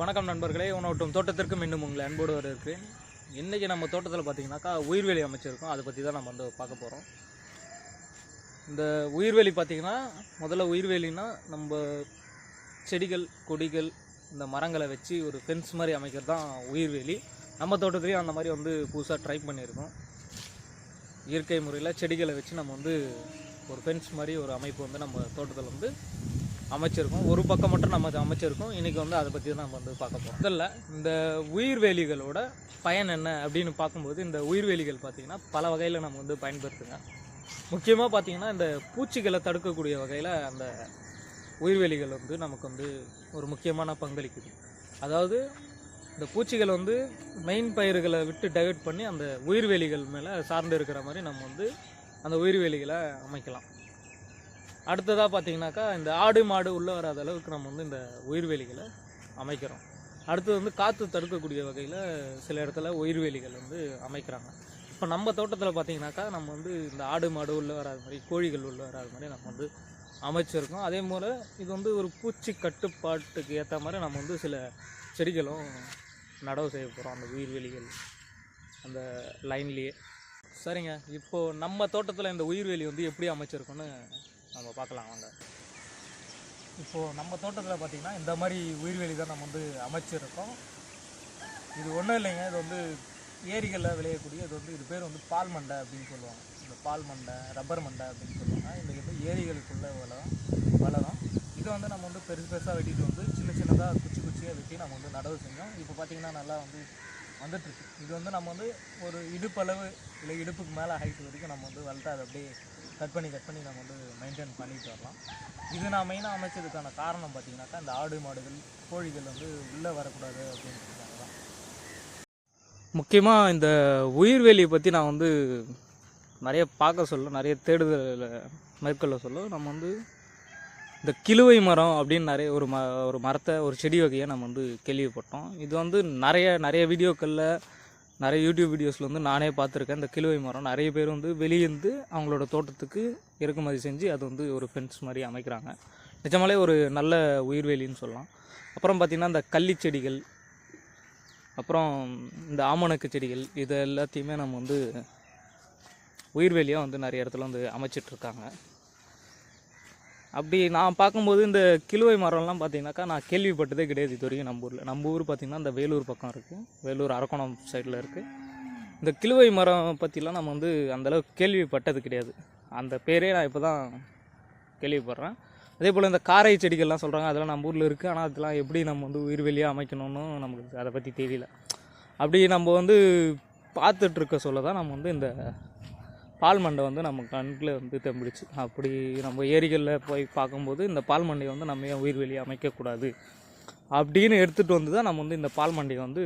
வணக்கம் நண்பர்களே உணவட்டும் தோட்டத்திற்கு மீண்டும் உங்களை அன்போடு வர இருக்கிறேன் இன்றைக்கி நம்ம தோட்டத்தில் பார்த்திங்கனாக்கா உயிர்வேலி அமைச்சிருக்கோம். அதை பற்றி தான் நம்ம வந்து பார்க்க போகிறோம் இந்த உயிர்வேலி பார்த்திங்கன்னா முதல்ல உயிர்வேலினா நம்ம செடிகள் கொடிகள் இந்த மரங்களை வச்சு ஒரு ஃபென்ஸ் மாதிரி அமைக்கிறது தான் உயிர்வேலி. நம்ம தோட்டத்துலேயும் அந்த மாதிரி வந்து புதுசாக ட்ரை பண்ணியிருக்கோம். இயற்கை முறையில் செடிகளை வச்சு நம்ம வந்து ஒரு ஃபென்ஸ் மாதிரி ஒரு அமைப்பு வந்து நம்ம தோட்டத்தில் வந்து அமைச்சிருக்கோம். ஒரு பக்கம் மட்டும் நம்ம அதை அமைச்சிருக்கோம். இன்றைக்கி வந்து அதை பற்றி தான் நம்ம வந்து பார்க்க போகிறோம் முதல்ல இந்த உயிர்வேலிகளோட பயன் என்ன அப்படின்னு பார்க்கும்போது இந்த உயிர்வேலிகள் பார்த்திங்கன்னா பல வகையில் நம்ம வந்து பயன்படுத்துங்க. முக்கியமாக பார்த்திங்கன்னா இந்த பூச்சிகளை தடுக்கக்கூடிய வகையில் அந்த உயிர்வேலிகள் வந்து நமக்கு வந்து ஒரு முக்கியமான பங்களிக்குது. அதாவது இந்த பூச்சிகள் வந்து மெயின் பயிர்களை விட்டு டைவர்ட் பண்ணி அந்த உயிர்வேலிகள் மேலே சார்ந்து இருக்கிற மாதிரி நம்ம வந்து அந்த உயிர்வேலிகளை அமைக்கலாம். அடுத்ததாக பார்த்திங்கனாக்கா இந்த ஆடு மாடு உள்ளே வராத அளவுக்கு நம்ம வந்து இந்த உயிர்வேலிகளை அமைக்கிறோம். அடுத்தது வந்து காற்று தடுக்கக்கூடிய வகையில் சில இடத்துல உயிர்வேலிகள் வந்து அமைக்கிறாங்க. இப்போ நம்ம தோட்டத்தில் பார்த்தீங்கன்னாக்கா நம்ம வந்து இந்த ஆடு மாடு உள்ளே வராத மாதிரி கோழிகள் உள்ளே வராத மாதிரி நம்ம வந்து அமைச்சிருக்கோம். அதே போல் இது வந்து ஒரு பூச்சி கட்டுப்பாட்டுக்கு ஏற்ற மாதிரி நம்ம வந்து சில செடிகளும் நடவு செய்ய போகிறோம் அந்த உயிர்வேலிகள் அந்த லைன்லேயே சரிங்க. இப்போது நம்ம தோட்டத்தில் இந்த உயிர்வேலி வந்து எப்படி அமைச்சிருக்கோன்னு நம்ம பார்க்கலாம் வாங்க. இப்போது நம்ம தோட்டத்தில் பார்த்திங்கன்னா இந்த மாதிரி உயிர்வெளி தான் நம்ம வந்து அமைச்சிருக்கோம். இது ஒன்றும் இல்லைங்க இது வந்து ஏரிகளில் விளையக்கூடிய இது வந்து இது பேர் வந்து பால் மண்டை அப்படின்னு சொல்லுவாங்க. இந்த பால் மண்டை ரப்பர் மண்டை அப்படின்னு சொல்லுவாங்க. இந்த வந்து ஏரிகளுக்குள்ளே வளரும் வளரும். இதை வந்து நம்ம வந்து பெருசு பெருசாக வெட்டிட்டு வந்து சின்ன சின்னதாக குச்சி குச்சியாக வெட்டி நம்ம வந்து நடவு செஞ்சோம். இப்போ பார்த்திங்கன்னா நல்லா வந்து வந்துட்டுருக்கு. இது வந்து நம்ம வந்து ஒரு இடுப்பளவு இல்லை இடுப்புக்கு மேலே ஹைட் வரைக்கும் நம்ம வந்து வளர்த்து அதை அப்படியே கட் பண்ணி கட் பண்ணி நம்ம வந்து மெயின்டைன் பண்ணிட்டு வரலாம். இது நான் மெயினாக அமைச்சதுக்கான காரணம் பார்த்தீங்கன்னாக்கா இந்த ஆடு மாடுகள் கோழிகள் வந்து உள்ளே வரக்கூடாது அப்படின்றதுக்காக தான். முக்கியமாக இந்த உயிர்வேலியை பற்றி நான் வந்து நிறைய பார்க்க சொல்ல நிறைய தேடுதலில் மேற்கொள்ள சொல்ல நம்ம வந்து இந்த கிழுவை மரம் அப்படின்னு நிறைய ஒரு ம ஒரு மரத்தை ஒரு செடி வகையை நம்ம வந்து கேள்விப்பட்டோம். இது வந்து நிறைய நிறைய வீடியோக்களில் நிறைய யூடியூப் வீடியோஸில் வந்து நானே பார்த்துருக்கேன். இந்த கிழுவை மரம் நிறைய பேர் வந்து வெளியேந்து அவங்களோட தோட்டத்துக்கு இறக்குமதி செஞ்சு அது வந்து ஒரு ஃபென்ஸ் மாதிரி அமைக்கிறாங்க. நிஜமாலே ஒரு நல்ல உயிர்வேலின்னு சொல்லலாம். அப்புறம் பார்த்திங்கன்னா இந்த கள்ளி செடிகள் அப்புறம் இந்த ஆமணக்கு செடிகள் இது எல்லாத்தையுமே நம்ம வந்து உயிர்வேலியாக வந்து நிறைய இடத்துல வந்து அமைச்சிட்ருக்காங்க அப்படி நான் பார்க்கும்போது இந்த கிலுவை மரம்லாம் பார்த்தீங்கன்னாக்கா நான் கேள்விப்பட்டதே கிடையாது இது வரைக்கும் நம்ம ஊரில். நம்ம ஊர் பார்த்திங்கன்னா இந்த வேலூர் பக்கம் இருக்குது வேலூர் அரக்கோணம் சைடில் இருக்குது இந்த கிலுவை மரம் பற்றிலாம் நம்ம வந்து அந்தளவுக்கு கேள்விப்பட்டது கிடையாது. அந்த பேரே நான் இப்போ தான் கேள்விப்படுறேன். அதே போல் இந்த காரை செடிகள்லாம் சொல்கிறாங்க அதெல்லாம் நம்ம ஊரில் இருக்குது ஆனால் அதெல்லாம் எப்படி நம்ம வந்து உயிர்வெளியாக அமைக்கணும்னு நமக்கு அதை பற்றி தெரியல. அப்படி நம்ம வந்து பார்த்துட்ருக்க சொல்ல தான் நம்ம வந்து இந்த பால் மண்டை வந்து நம்ம கண்ணில் வந்து தெம்பிடுச்சு. அப்படி நம்ம ஏரிகளில் போய் பார்க்கும்போது இந்த பால் மண்டையை வந்து நம்ம ஏன் உயிர்வெளி அமைக்கக்கூடாது? அப்படின்னு எடுத்துகிட்டு வந்து தான் நம்ம வந்து இந்த பால் மண்டையை வந்து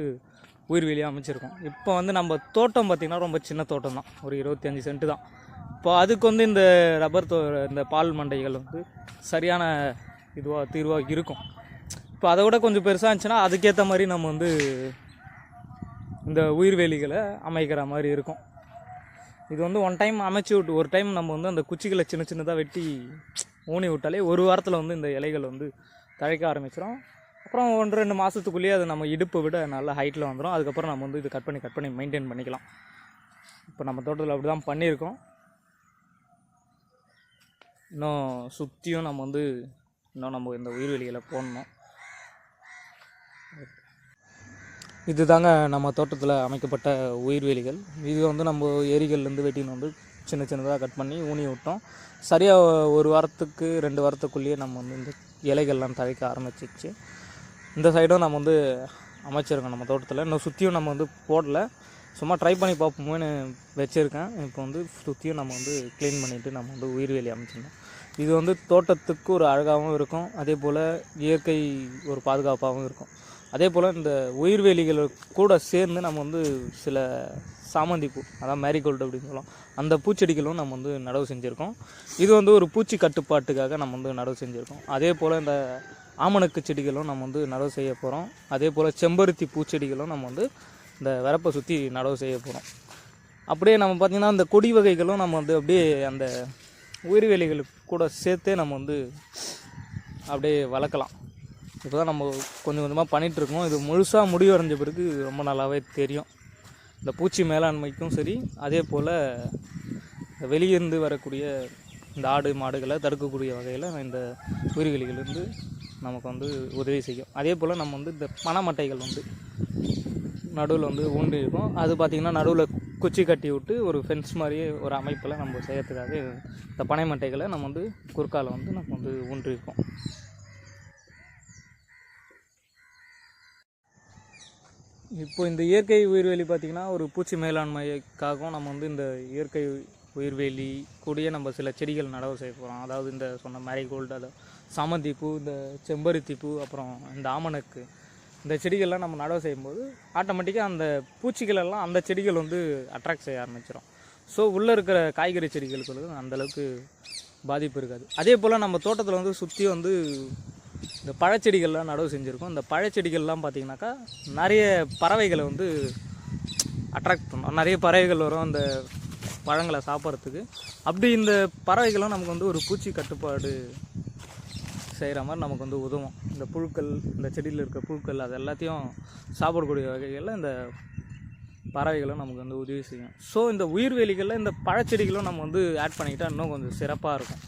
உயிர்வெளியாக அமைச்சிருக்கோம். இப்போ வந்து நம்ம தோட்டம் பார்த்திங்கன்னா ரொம்ப சின்ன தோட்டம் தான். ஒரு இருபத்தஞ்சி சென்ட்டு தான். இப்போ அதுக்கு வந்து இந்த ரப்பர் தோ இந்த பால் மண்டைகள் வந்து சரியான இதுவாக தீர்வாக இருக்கும். இப்போ அதை விட கொஞ்சம் பெருசாக இருந்துச்சுன்னா அதுக்கேற்ற மாதிரி நம்ம வந்து இந்த உயிர்வேலிகளை அமைக்கிற மாதிரி இருக்கும். இது வந்து ஒன் டைம் அமைச்சு விட்டு ஒரு டைம் நம்ம வந்து அந்த குச்சிகளை சின்ன சின்னதாக வெட்டி ஊனி விட்டாலே ஒரு வாரத்தில் வந்து இந்த இலைகள் வந்து தழைக்க ஆரம்பிச்சிடும் அப்புறம் ஒன்று ரெண்டு மாதத்துக்குள்ளேயே அது நம்ம இடுப்பை விட நல்ல ஹைட்டில் வந்துடும் அதுக்கப்புறம் நம்ம வந்து இது கட் பண்ணி கட் பண்ணி மெயின்டைன் பண்ணிக்கலாம். இப்போ நம்ம தோட்டத்தில் அப்படி தான் பண்ணியிருக்கோம். இன்னும் சுற்றியும் நம்ம வந்து இன்னும் நம்ம இந்த உயிர்வெளிகளை போடணும். இது தாங்க நம்ம தோட்டத்தில் அமைக்கப்பட்ட உயிர்வேலிகள் இது வந்து நம்ம ஏரிகள்லேருந்து வெட்டின்னு வந்து சின்ன சின்னதாக கட் பண்ணி ஊனி விட்டோம். சரியாக ஒரு வாரத்துக்கு ரெண்டு வாரத்துக்குள்ளேயே நம்ம வந்து இந்த இலைகள்லாம் தழைக்க ஆரம்பிச்சிச்சு. இந்த சைடும் நம்ம வந்து அமைச்சிருக்கோம் நம்ம தோட்டத்தில். இன்னும் சுற்றியும் நம்ம வந்து போடல. சும்மா ட்ரை பண்ணி பார்ப்போமேனு வச்சுருக்கேன். இப்போ வந்து சுற்றியும் நம்ம வந்து க்ளீன் பண்ணிவிட்டு நம்ம வந்து உயிர்வேலி அமைச்சிருந்தோம் இது வந்து தோட்டத்துக்கு ஒரு அழகாகவும் இருக்கும். அதே போல் இயற்கை ஒரு பாதுகாப்பாகவும் இருக்கும். அதே போல் இந்த உயிர்வேலிகள் கூட சேர்ந்து நம்ம வந்து சில சாமந்தி பூ அதான் மேரிகோல்டு அப்படின்னு சொல்லலாம் அந்த பூச்செடிகளும் நம்ம வந்து நடவு செஞ்சுருக்கோம். இது வந்து ஒரு பூச்சி கட்டுப்பாட்டுக்காக நம்ம வந்து நடவு செஞ்சுருக்கோம். அதே போல் இந்த ஆமணக்கு செடிகளும் நம்ம வந்து நடவு செய்ய போகிறோம் அதே போல் செம்பருத்தி பூச்செடிகளும் நம்ம வந்து இந்த வரப்பை சுற்றி நடவு செய்ய போகிறோம் அப்படியே நம்ம பார்த்திங்கன்னா இந்த கொடி வகைகளும் நம்ம வந்து அப்படியே அந்த உயிர்வேலிகளுக்கு கூட சேர்த்தே நம்ம வந்து அப்படியே வளர்க்கலாம். இப்போ தான் நம்ம கொஞ்சம் கொஞ்சமாக பண்ணிகிட்ருக்கோம் இது முழுசாக முடிவடைஞ்ச பிறகு ரொம்ப நல்லாவே தெரியும். இந்த பூச்சி மேலாண்மைக்கும் சரி அதே போல் வெளியிருந்து வரக்கூடிய இந்த ஆடு மாடுகளை தடுக்கக்கூடிய வகையில் இந்த உயிர்வெளிகளிலிருந்து நமக்கு வந்து உதவி செய்யும். அதே போல் நம்ம வந்து இந்த பனைமட்டைகள் வந்து நடுவில் வந்து ஊன்றி இருக்கும். அது பார்த்திங்கன்னா நடுவில் குச்சி கட்டி விட்டு ஒரு ஃபென்ஸ் மாதிரியே ஒரு அமைப்பில் நம்ம செய்யறதுக்காக இந்த பனை மட்டைகளை நம்ம வந்து குறுக்கால வந்து நம்ம வந்து ஊன்றிருக்கோம். இப்போ இந்த இயற்கை உயிர்வேலி பார்த்திங்கன்னா ஒரு பூச்சி மேலாண்மைக்காகவும் நம்ம வந்து இந்த இயற்கை உயிர்வேலி கூடயே நம்ம சில செடிகள் நடவு செய்ய போகிறோம் அதாவது இந்த சொன்ன மேரிகோல்டு அதை சாமந்தி பூ இந்த செம்பருத்தி பூ அப்புறம் இந்த ஆமணக்கு இந்த செடிகள்லாம் நம்ம நடவு செய்யும்போது ஆட்டோமேட்டிக்காக அந்த பூச்சிகளெல்லாம் அந்த செடிகள் வந்து அட்ராக்ட் செய்ய ஆரம்பிச்சிடும் ஸோ உள்ளே இருக்கிற காய்கறி செடிகளுக்கு அந்தளவுக்கு பாதிப்பு இருக்காது. அதே போல் நம்ம தோட்டத்தில் வந்து சுற்றி வந்து இந்த பழச்செடிகள்லாம் நடவு செஞ்சுருக்கோம். இந்த பழச்செடிகள்லாம் பார்த்திங்கனாக்கா நிறைய பறவைகளை வந்து அட்ராக்ட் பண்ணும். நிறைய பறவைகள் வரும் அந்த பழங்களை சாப்பிட்றதுக்கு. அப்படி இந்த பறவைகளும் நமக்கு வந்து ஒரு பூச்சி கட்டுப்பாடு செய்கிற மாதிரி நமக்கு வந்து உதவும். இந்த புழுக்கள் இந்த செடியில் இருக்க புழுக்கள் அது எல்லாத்தையும் சாப்பிடக்கூடிய வகைகளில் இந்த பறவைகளும் நமக்கு வந்து உதவி செய்யும். ஸோ இந்த உயிர்வேலிகளில் இந்த பழச்செடிகளும் நம்ம வந்து ஆட் பண்ணிக்கிட்டால் இன்னும் கொஞ்சம் சிறப்பாக இருக்கும்.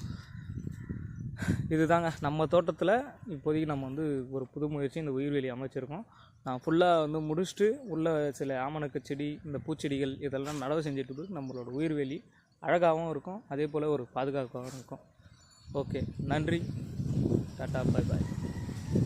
இதுதாங்க. நம்ம தோட்டத்தில் இப்போதைக்கு நம்ம வந்து ஒரு புது முயற்சி இந்த உயிர்வேலி அமைச்சிருக்கோம். நான் ஃபுல்லாக வந்து முடிச்சுட்டு உள்ள சில ஆமணக்கு செடி இந்த பூச்செடிகள் இதெல்லாம் நடவு செஞ்சுட்டு நம்மளோட உயிர்வேலி அழகாகவும் இருக்கும். அதே போல் ஒரு பாதுகாப்பாகவும் இருக்கும். ஓகே. நன்றி. டாட்டா பாய் பாய்